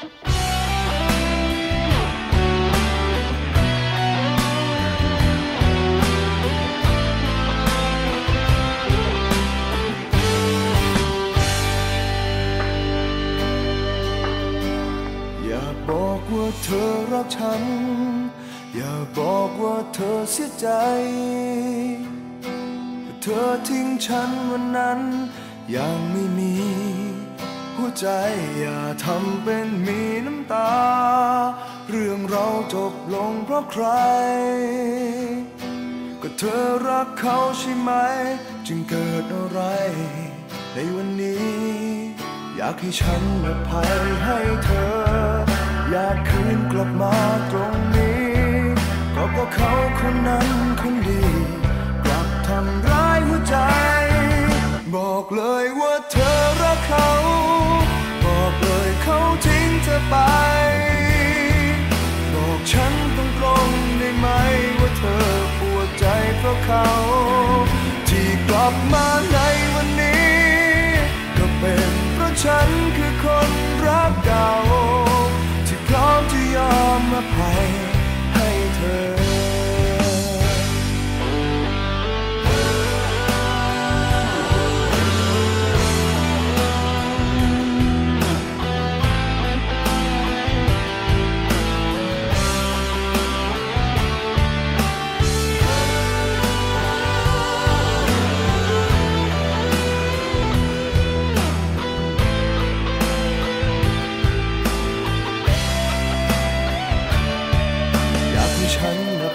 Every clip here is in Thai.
อย่าบอกว่าเธอรักฉัน อย่าบอกว่าเธอเสียใจ เธอทิ้งฉันวันนั้น ยังไม่มี หัวใจอย่าทำเป็นมีน้ำตา เรื่องเราจบลงเพราะใคร ก็เธอรักเขาใช่ไหม จึงเกิดอะไร ในวันนี้ อยากให้ฉันอภัยให้เธอ อยากคืนกลับมาตรงนี้ ไป บอกฉันตรงๆได้ไหมว่าเธอปวดใจเพราะเขา ที่กลับมาในวันนี้ ก็เป็นเพราะฉันคือคนรักเก่า ที่พร้อมจะยอมอภัย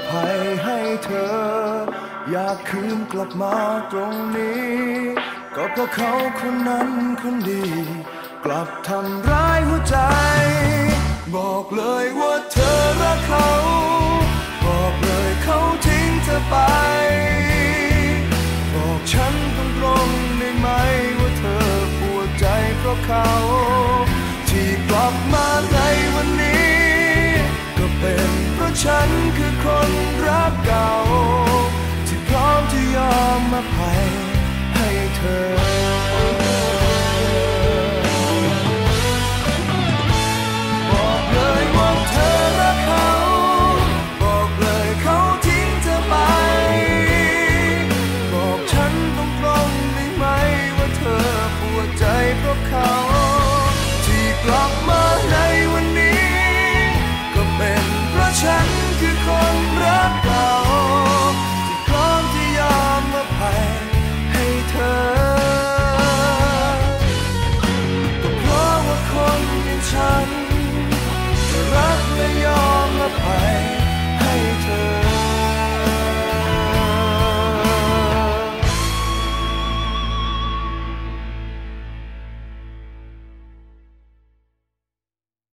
ภัยให้เธอ อยากคืนกลับมาตรงนี้ ก็เพราะเขาคนนั้นคนดี กลับทำร้ายหัวใจ บอกเลยว่าเธอรักเขา บอกเลยเขาทิ้งเธอไป บอกฉันตรงๆได้ไหมว่าเธอปวดใจเพราะเขา